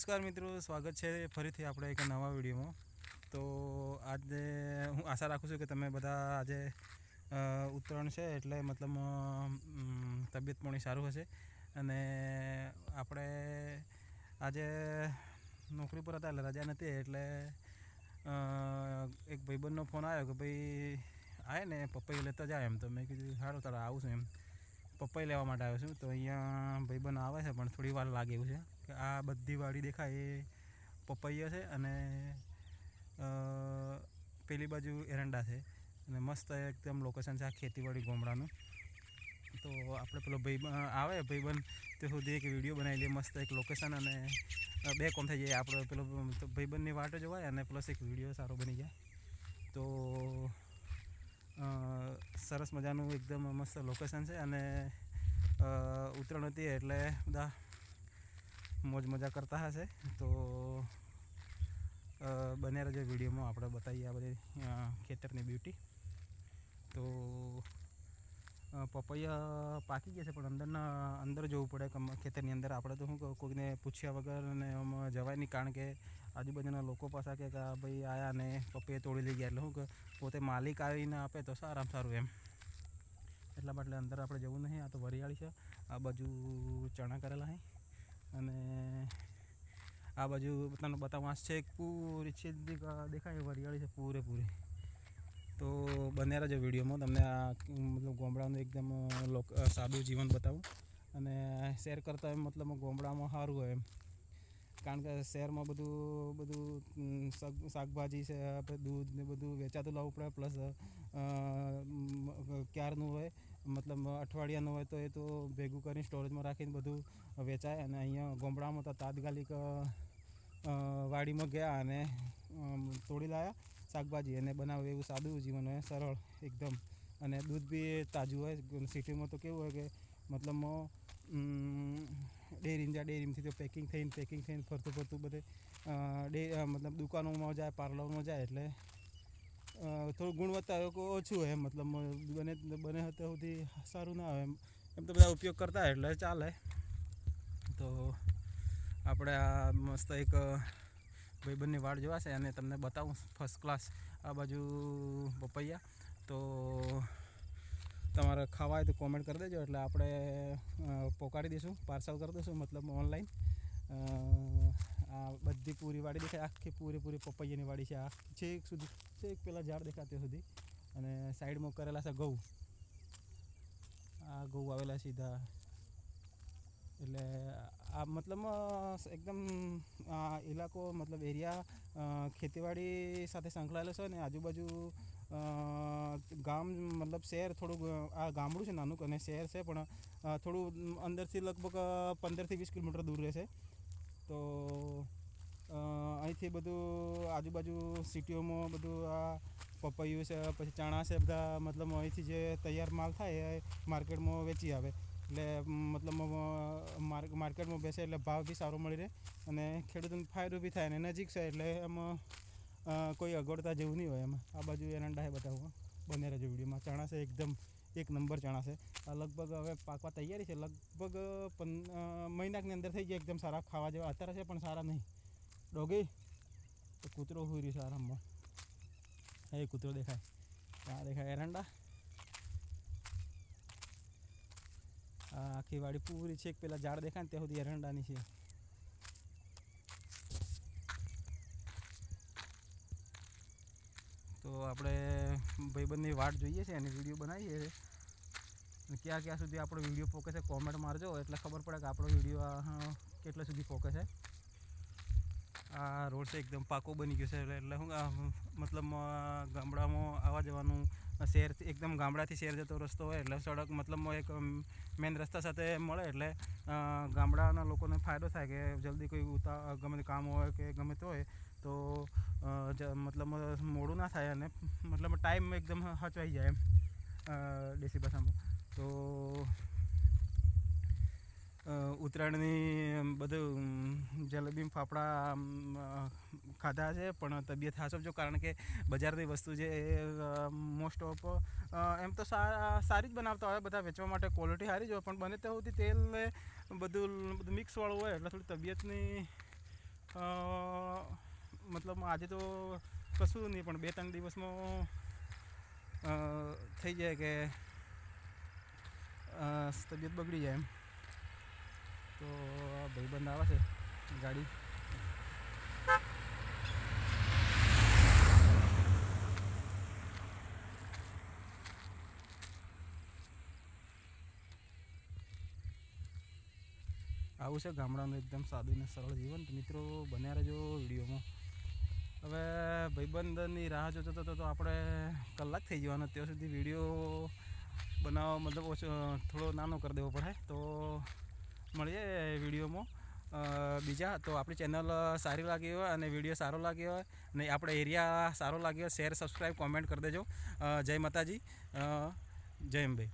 નમસ્કાર મિત્રો, સ્વાગત છે ફરીથી આપણે એક નવા વિડીયોમાં. તો આજે હું આશા રાખું છું કે તમે બધા આજે ઉત્તરાયણ છે એટલે મતલબ તબિયત પાણી સારું હશે. અને આપણે આજે નોકરી પર હતા એટલે રજા નથી, એટલે એક ભાઈબંધનો ફોન આવ્યો કે ભાઈ આવે ને, પપ્પાઈ લેતા જાય એમ તો મેં કીધું, સારું, તારા આવું છું. એમ, પપ્પાઈ લેવા માટે આવ્યો છું. તો અહીંયા ભાઈબંધ આવે છે, પણ થોડી વાર લાગે એવું છે. આ બધી વાડી દેખાય એ પપૈયા છે અને પેલી બાજુ એરંડા છે. અને મસ્ત એકદમ લોકેશન છે આ ખેતીવાડી ગોમડાનું. તો આપણે પેલો ભાઈ આવે ભાઈબંધ, તે સુધી એક વીડિયો બનાવી લઈએ, મસ્ત એક લોકેશન અને બે કોમ થઈ જાય. આપણો પેલો ભાઈબંધની વાટો જોવાય અને પ્લસ એક વીડિયો સારો બની જાય. તો સરસ મજાનું એકદમ મસ્ત લોકેશન છે અને ઉત્તરાયણ હતી એટલે બધા મોજ મજા કરતા હશે. તો બને રહેજો વિડીયોમાં. આપણે બતાવીએ આ બધી ખેતરની બ્યુટી તો પપૈયા પાકી ગયા છે, પણ અંદરના, અંદર જવું પડે ખેતરની અંદર. આપણે તો શું કોઈને પૂછ્યા વગર અને આમાં જવાય નહીં, કારણ કે આજુબાજુના લોકો પાસે કે ભાઈ આયા ને પપૈયા તોડી લઈ ગયા. એટલે શું કે પોતે માલિક આવીને આપે તો સારામાં સારું એમ. એટલા માટે અંદર આપણે જવું નહીં. આ તો વરિયાળી છે. આ બાજુ ચણા કરેલા છે. અને આ બાજુ તમને બતાવવા છે પૂરી છે દેખાય વરિયાળી છે, પૂરેપૂરી. તો બને રહેજો વિડીયોમાં. તમને આ, મતલબ ગામડાનું એકદમ લોક સાદું જીવન બતાવું. અને શેર કરતા એમ મતલબ ગામડામાં સારું હોય એમ. કારણ કે શહેરમાં બધું બધું શાક- શાકભાજી છે દૂધ ને બધું વેચાતું લાવવું પડે, પ્લસ ક્યારનું હોય મતલબ અઠવાડિયાનું હોય તો એ તો ભેગું કરીને સ્ટોરેજમાં રાખીને બધું વેચાય અને અહીંયા ગોમડામાં તો તાત્કાલિક વાડીમાં ગયા અને તોડી લાવ્યા શાકભાજી અને બનાવે એવું સાદું જીવન હોય, સરળ એકદમ. અને દૂધ બી તાજું હોય સિટીમાં તો કેવું હોય કે મતલબ ડેરીમ જાય ડેરીમાંથી તો પેકિંગ થઈને પેકિંગ થઈને ફરતું ફરતું બધે ડે મતલબ દુકાનોમાં જાય પાર્લરમાં જાય એટલે થોડું ગુણવત્તા ઓછું એમ, મતલબ બને બને ત્યાં સુધી સારું ના આવે એમ. એમ તો બધા ઉપયોગ કરતા એટલે ચાલે. તો આપણે આ મસ્ત એક ભાઈ ભાઈબંધની વાડ જોવાશે અને તમને બતાવું ફર્સ્ટ ક્લાસ આ બાજુ પપૈયા. તો તમારે ખાવા હોય તો કોમેન્ટ કરી દેજો, એટલે આપણે પોકાડી દઈશું, પાર્સલ કરી દઈશું, મતલબ ઓનલાઈન આ બધી પૂરી વાડી દેખાય, આખી પૂરેપૂરી પપૈયાની વાડી છે આ. છેક સુધી છેક પેલા ઝાડ દેખાતે સુધી. અને સાઈડમાં કરેલા છે ઘઉં. આ ઘઉં આવેલા સીધા. એટલે આ મતલબ એકદમ આ ઇલાકો, મતલબ એરિયા ખેતીવાડી સાથે સંકળાયેલો છે અને આજુબાજુ ગામ, મતલબ શહેર થોડુંક, આ ગામડું છે નાનું અને શહેર છે, પણ થોડું અંદરથી લગભગ પંદરથી વીસ કિલોમીટર દૂર રહેશે. તો અહીંથી બધું આજુબાજુ સિટીઓમાં બધું આ પપૈયું છે, પછી ચણા છે, બધા મતલબ અહીંથી જે તૈયાર માલ થાય એ માર્કેટમાં વેચી આવે. એટલે મતલબ માર્ક માર્કેટમાં બેસે એટલે ભાવ બી સારો મળી રહે અને ખેડૂતોને ફાયદો બી થાય અને નજીક છે એટલે એમાં કોઈ અગવડતા જેવું નહીં હોય એમાં. આ બાજુ એરંડા છે બતાવું બને રહેજો વિડીયોમાં. ચણા છે એકદમ એક નંબર ચણા છે. લગભગ હવે પાકવા તૈયારી છે. લગભગ પન મહિનાની અંદર થઈ જાય. એકદમ સારા ખાવા જેવા અત્યારે છે, પણ સારા નહીં. ડોગી? તો કૂતરો હોઈ રહ્યું છે આરામમાં. એ કૂતરો દેખાય. ત્યાં દેખાય એરંડા. આખી વાડી પૂરી છે. પેલા ઝાડ દેખાય ને ત્યાં સુધી એરંડાની છે. તો આપણે ભાઈબંધની વાટ જોઈએ છે, એની વીડિયો બનાવીએ છીએ ક્યાં ક્યાં સુધી આપણો વીડિયો પોકે છે કોમેન્ટ મારજો, એટલે ખબર પડે કે આપણો વીડિયો કેટલા સુધી પોકે છે. આ રોડ છે એકદમ પાકો બની ગયો છે, એટલે શું મતલબ ગામડામાં આવવા જવાનું શહેરથી એકદમ ગામડાથી શહેર જતો રસ્તો હોય એટલે સડક મતલબ એક મેન રસ્તા સાથે મળે એટલે ગામડાના લોકોને ફાયદો થાય કે જલ્દી કોઈ ઉતા ગમે કામ હોય કે ગમે તે હોય તો મતલબ મોડું ના થાય અને મતલબ ટાઈમ એકદમ હચવાઈ જાય એમ ડીસી ભાષામાં. તો ઉત્તરાયણની બધું જલેબી ફાફડા ખાધા છે, પણ તબિયત હાચવજો કારણ કે બજારની વસ્તુ છે એ મોસ્ટ ઓફ એમ તો સારી જ બનાવતા હોય, બધા વેચવા માટે ક્વોલિટી સારી જ હોય, પણ બને તે સુધી તેલ ને બધું બધું મિક્સવાળું હોય, એટલે થોડી તબિયતની મતલબ આજે તો કશું નહીં, પણ બે ત્રણ દિવસમાં થઈ જાય કે તબિયત બગડી જાય એમ. તો આ ભાઈબંધ આવે છે ગાડી. આવું છે ગામડાનું એકદમ સાદું ને સરળ જીવન. તો મિત્રો, બન્યા રહેજો વિડીયોમાં. હવે ભાઈબંધની રાહ જોતો હતો તો આપણે કલાક થઈ જવાનો. ત્યાં સુધી વીડિયો બનાવવા મતલબ ઓછો થોડો નાનો કરી દેવો પડે. તો મળીએ વિડીયોમાં. બીજા, તો આપણી ચેનલ સારી લાગી હોય અને વીડિયો સારો લાગ્યો હોય અને આપણે એરિયા સારો લાગ્યો હોય, શેર સબસ્ક્રાઈબ કોમેન્ટ કરી દેજો. જય માતાજી. જય અંબે.